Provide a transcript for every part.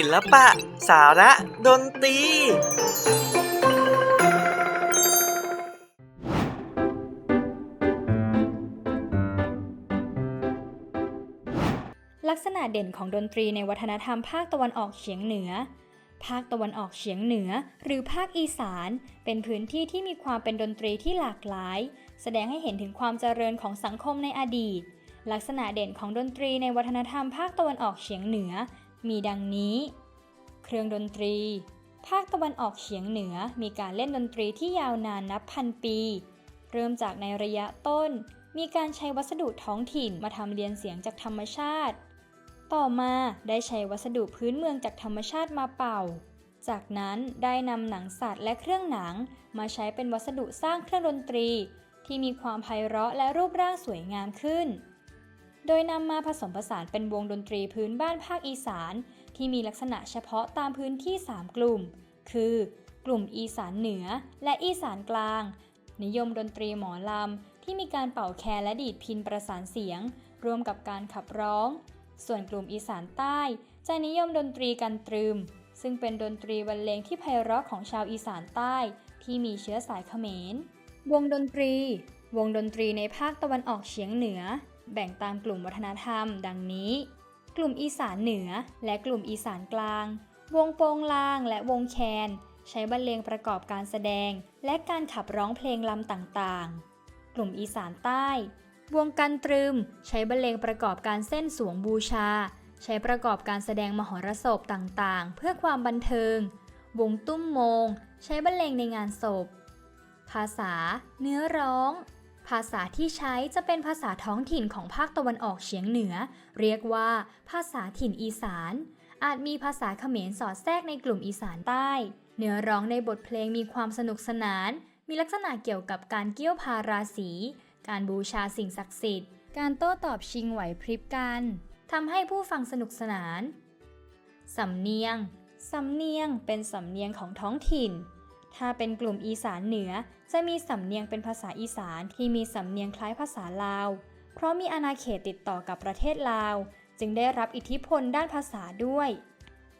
ศิลปะ สาระ ดนตรี ลักษณะเด่นของดนตรีในวัฒนธรรมภาคตะวันออกเฉียงเหนือ ภาคตะวันออกเฉียงเหนือ หรือภาคอีสาน เป็นพื้นที่ที่มีความเป็นดนตรีที่หลากหลาย แสดงให้เห็นถึงความเจริญของสังคมในอดีตลักษณะเด่นของดนตรีในวัฒนธรรมภาคตะวันออกเฉียงเหนือ มีดังนี้ เครื่องดนตรี ภาคตะวันออกเฉียงเหนือมีการเล่นดนตรีที่ยาวนานนับพันปี เริ่มจากในระยะต้น มีการใช้วัสดุท้องถิ่นมาทำเรียนเสียงจากธรรมชาติ ต่อมาได้ใช้วัสดุพื้นเมืองจากธรรมชาติมาเป่า จากนั้นได้นำหนังสัตว์และเครื่องหนัง มาใช้เป็นวัสดุสร้างเครื่องดนตรี ที่มีความไพเราะและรูปร่างสวยงามขึ้น โดยนำมาผสมผสานเป็นวงดนตรีพื้นบ้านภาคอีสาน ที่มีลักษณะเฉพาะตามพื้นที่ 3 กลุ่ม คือ กลุ่มอีสานเหนือและอีสานกลาง นิยมดนตรีหมอลำ ที่มีการเป่าแคนและดีดพินประสานเสียงร่วมกับการขับร้อง ส่วนกลุ่มอีสานใต้ จะนิยมดนตรีกันตรึม ซึ่งเป็นดนตรีบรรเลงที่ไพเราะของชาวอีสานใต้ ที่มีเชื้อสายเขมร วงดนตรี วงดนตรีในภาคตะวันออกเฉียงเหนือ แบ่งตามกลุ่มวัฒนธรรม ดังนี้ กลุ่มอีสานเหนือ และกลุ่มอีสานกลาง วงโปงลางและวงแคน ใช้บรรเลงประกอบการแสดง และการขับร้องเพลงลำต่างๆ กลุ่มอีสานใต้ วงกันตรึม ใช้บรรเลงประกอบการเส้นสวงบูชา ใช้ประกอบการแสดงมหรสพต่างๆ เพื่อความบันเทิง วงตุ้มโมง ใช้บรรเลงในงานศพ ภาษา เนื้อร้อง ภาษาที่ใช้จะเป็นภาษาท้องถิ่นของภาคตะวันออกเฉียงเหนือ เรียกว่าภาษาถิ่นอีสาน อาจมีภาษาเขมรสอดแทรกในกลุ่มอีสานใต้ เนื้อร้องในบทเพลงมีความสนุกสนาน มีลักษณะเกี่ยวกับการเกี่ยวพาราศี การบูชาสิ่งศักดิ์สิทธิ์ การโต้ตอบชิงไหวพริบกันทำให้ผู้ฟังสนุกสนาน สำเนียง สำเนียงเป็นสำเนียงของท้องถิ่น ถ้าเป็นกลุ่มอีสานเหนือ จะมีสำเนียงเป็นภาษาอีสานที่มีสำเนียงคล้ายภาษาลาว เพราะมีอาณาเขตติดต่อกับประเทศลาว จึงได้รับอิทธิพลด้านภาษาด้วย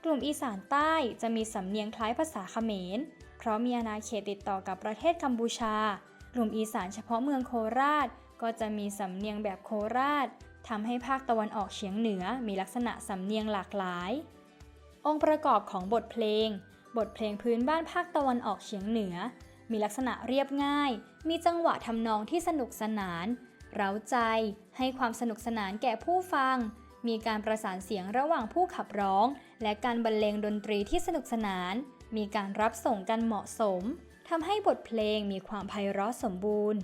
กลุ่มอีสานใต้จะมีสำเนียงคล้ายภาษาเขมร เพราะมีอาณาเขตติดต่อกับประเทศกัมพูชา กลุ่มอีสานเฉพาะเมืองโคราช ก็จะมีสำเนียงแบบโคราชทำให้ภาคตะวันออกเฉียงเหนือมีลักษณะสำเนียงหลากหลาย องค์ประกอบของบทเพลง บทเพลงพื้นบ้านภาคตะวันออกเฉียงเหนือ มีลักษณะเรียบง่าย มีจังหวะทำนองที่สนุกสนาน เร้าใจ ให้ความสนุกสนานแก่ผู้ฟัง มีการประสานเสียงระหว่างผู้ขับร้อง และการบรรเลงดนตรีที่สนุกสนาน มีการรับส่งกันเหมาะสมทำให้บทเพลงมีความไพเราะสมบูรณ์